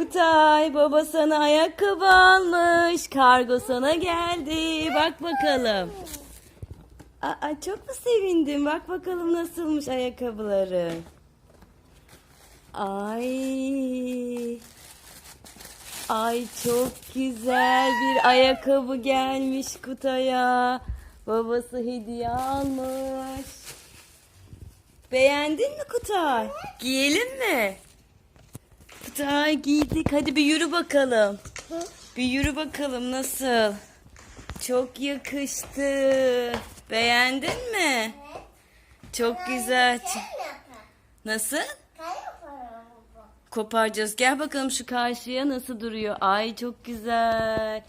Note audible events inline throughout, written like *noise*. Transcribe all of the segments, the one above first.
Kutay baba sana ayakkabı almış. Kargo sana geldi. Bak bakalım. Aa, çok mu sevindin? Bak bakalım nasılmış ayakkabıları. Ay. Ay çok güzel bir ayakkabı gelmiş Kutay'a. Babası hediye almış. Beğendin mi Kutay? Giyelim mi? Kutay giydik. Hadi bir yürü bakalım. Bir yürü bakalım nasıl? Çok yakıştı. Beğendin mi? Çok güzel. Nasıl? Koparacağız. Gel bakalım şu karşıya nasıl duruyor. Ay çok güzel.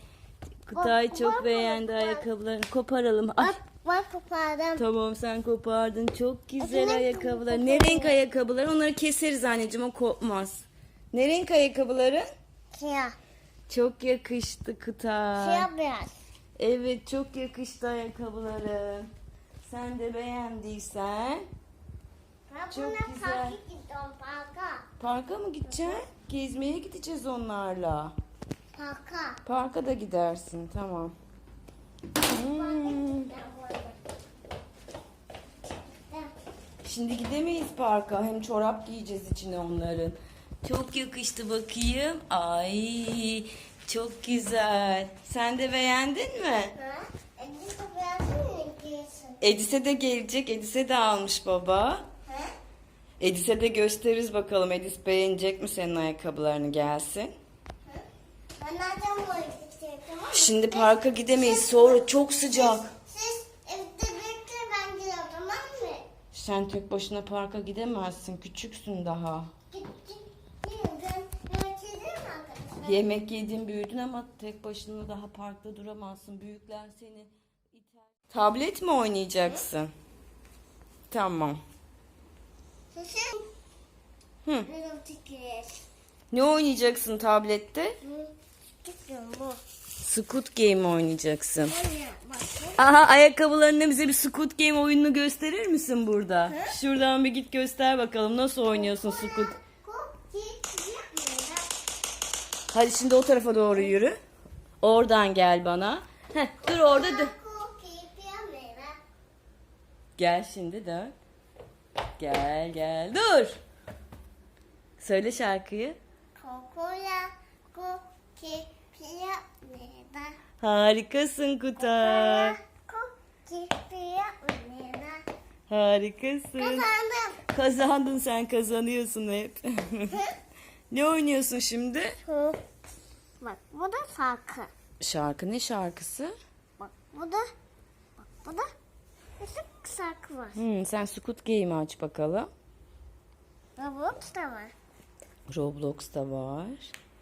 Kutay çok beğendi ayakkabılarını. Koparalım. Ay. Bak kopardım. Tamam sen kopardın. Çok güzel ayakkabılar. Ne renk ayakkabılar? Onları keseriz anneciğim o kopmaz. Ne renk ayakkabıları? Siyah. Çok yakıştı Kutay. Siyah beyaz. Evet çok yakıştı ayakkabıları. Sen de beğendiysen. Ben Çok güzel. parka gidiyorum parka. Parka mı gideceksin? Gezmeye gideceğiz onlarla. Parka. Parka da gidersin tamam. Hmm. Şimdi gidemeyiz parka. Hem çorap giyeceğiz içine onların. Çok yakıştı bakayım. Ay çok güzel. Sen de beğendin mi? Ha? Elini koparsın mı giyiyorsun? Edis'e de gelecek. Edis'e de almış baba. Ha? Edis'e de gösteririz bakalım. Edis beğenecek mi senin ayakkabılarını gelsin. Ben nereden bu elbise tamam mı? Şimdi parka gidemeyiz. Sonra çok sıcak. Siz evde bekle ben gidiyorum tamam mı? Sen tek başına parka gidemezsin. Küçüksün daha. Git git. Yine ben yemek yedim mi arkadaşlar? Yemek yedin büyüdün ama tek başına daha parkta duramazsın. Büyükler seni iter. Tablet mi oynayacaksın? Tamam. Hı. benim tikir. Ne oynayacaksın tablette? Bu. Squid Game oynayacaksın. Aha ayakkabılarında bize bir Squid Game oyununu gösterir misin burada? Şuradan bir git göster bakalım nasıl oynuyorsun Squid. Cookie Hadi şimdi o tarafa doğru yürü. Oradan gel bana. Heh, dur orada yapmıyor. Gel şimdi dön. Gel gel dur. Söyle şarkıyı. Harikasın Kutay. Harikasın. Kazandım. Kazandın sen kazanıyorsun hep. *laughs* ne oynuyorsun şimdi? Bak bu da farkı. Şarkı ne şarkısı? Bak bu da. Bak bu da. Bir şarkı var. Hmm, sen Squid Game'i aç bakalım. Robot da var. Roblox da var.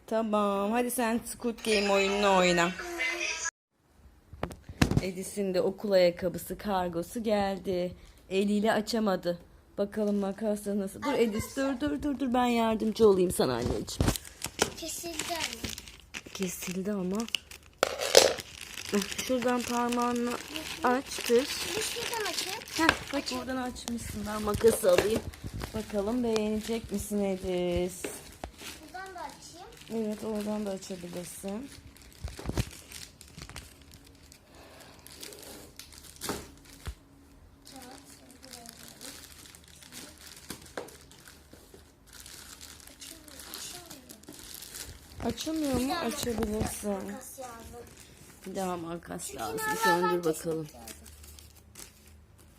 Tamam hadi sen Squid Game oyununu oyna. Edis'in de okul ayakkabısı kargosu geldi. Eliyle açamadı. Bakalım makasla nasıl. Dur Edis dur dur dur dur ben yardımcı olayım sana anneciğim. Kesildi anne. Kesildi ama. Şuradan parmağını açtır. Bu şuradan açayım. Heh, bak buradan açmışsın. Ben makası alayım. Bakalım beğenecek misin Edis? Buradan da açayım. Evet oradan da açabilirsin. Tamam. şimdi buraya Açılmıyor mu? Açabilirsin. Bir daha makas lazım. Söndür bakalım.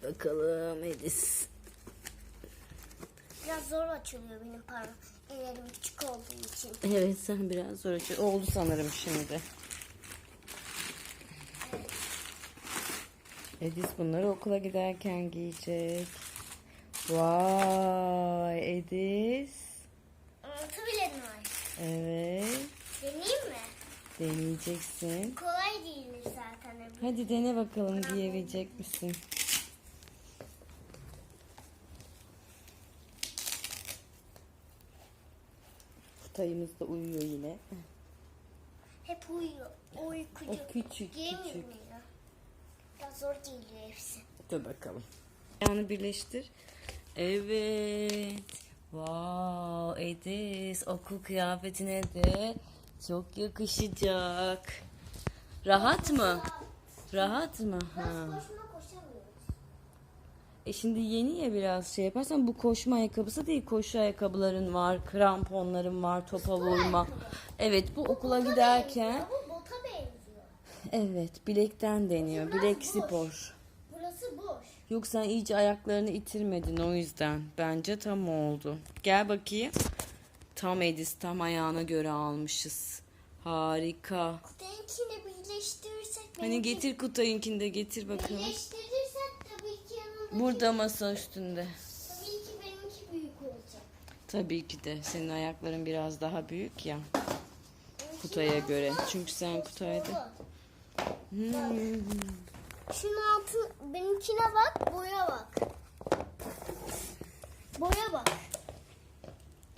Bakalım Edis. Biraz zor açılıyor benim parmağım. Ellerim küçük olduğu için. Evet sen biraz zor açıyor. Oldu sanırım şimdi. Edis bunları okula giderken giyecek. Vay Edis. Altı bile mi var? Evet. Deneyeyim mi? Deneyeceksin. Kolay değildir zaten. Hadi dene bakalım giyebilecek misin? Kutayımız da uyuyor yine. Hep uyuyor. Uykucu. O küçük Giyemiyor küçük. Biraz zor değil hepsi. Dur bakalım. Ayağını birleştir. Evet. Wow, Edis okul kıyafetine de çok yakışacak. Rahat mı? Rahat mı? Ha. E şimdi yeni ya biraz şey yaparsan bu koşma ayakkabısı değil. Koşu ayakkabıların var, kramponların var, topa vurma. Evet bu okula giderken evet bilekten deniyor. Bilek spor. Burası boş. Yok sen iyice ayaklarını itirmedin o yüzden. Bence tam oldu. Gel bakayım. Tam Edis tam ayağına göre almışız. Harika. Benimkini birleştirirsek Hani getir Kutay'ınkini de getir bakalım. Birleştirirsek tabii ki yanında. Burada masa üstünde. Tabii ki benimki büyük olacak. Tabii ki de senin ayakların biraz daha büyük ya. Kutay'a göre. Çünkü sen Kutay'da. Hmm. Şunun altı benimkine bak, boya bak. Boya bak,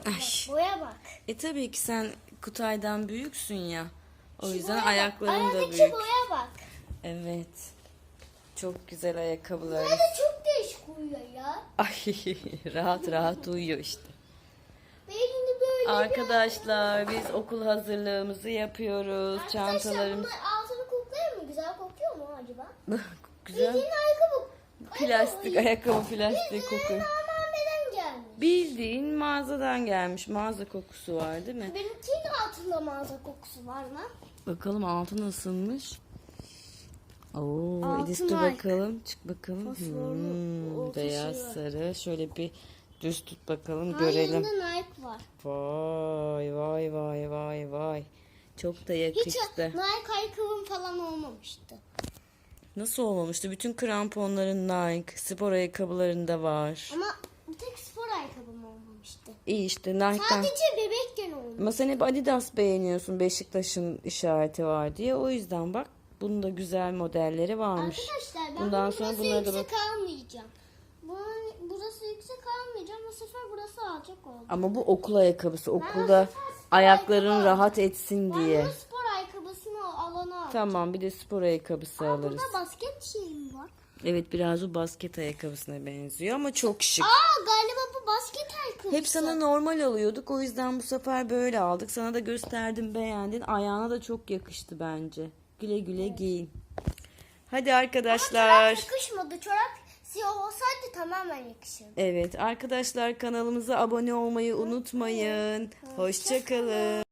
Ay. boya bak. E tabii ki sen Kutay'dan büyüksün ya. O yüzden Boya bak. ayakların da Aradaki büyük. boya bak. Evet. Çok güzel ayakkabılar. Burada çok değişik uyuyor ya. Ay *laughs* rahat rahat uyuyor işte. Böyle Arkadaşlar biz okul hazırlığımızı yapıyoruz. Arkadaşlar Çantalarımız bunlar altını koklayayım mı? Güzel kokuyor mu acaba? *laughs* güzel. Bildiğin ayakkabı. Plastik ayakkabı plastik kokuyor. Normal gelmiş. Bildiğin mağazadan gelmiş. Mağaza kokusu var değil mi? Benimkinin altında mağaza kokusu var mı? Bakalım altı nasılmış? Oo, Altı Edis dur Nike. bakalım. Çık bakalım. Hmm, beyaz var. sarı. Şöyle bir düz tut bakalım görelim. yanında Nike var. Vay vay vay vay vay. Çok da Hiç yakıştı. Nike ayakkabım falan olmamıştı. Nasıl olmamıştı? Bütün kramponların Nike, spor ayakkabılarında var. Ama bir tek spor ayakkabım olmamıştı. İyi işte Nike'dan. Sadece bebekken olmuş. Ama sen hep Adidas beğeniyorsun Beşiktaş'ın işareti var diye. O yüzden bak bunun da güzel modelleri varmış. Arkadaşlar ben Bundan sonra bunlara da bak. almayacağım. Bunun, burası yüksek almayacağım. Bu sefer burası alacak oldu. Ama bu okul ayakkabısı. Ben Okulda ayakların rahat etsin Ben diye. alacağım. Tamam bir de spor ayakkabısı Aa, alırız. burada basket şeyim var. Evet biraz bu basket ayakkabısına benziyor ama çok şık. Aa galiba bu basket ayakkabısı. Hep sana normal alıyorduk o yüzden bu sefer böyle aldık. Sana da gösterdim beğendin. Ayağına da çok yakıştı bence. Güle güle giyin. Hadi Çorap arkadaşlar. yakışmadı. Çorap siyah olsaydı tamamen yakışırdı. Evet arkadaşlar kanalımıza abone olmayı unutmayın. Hoşçakalın.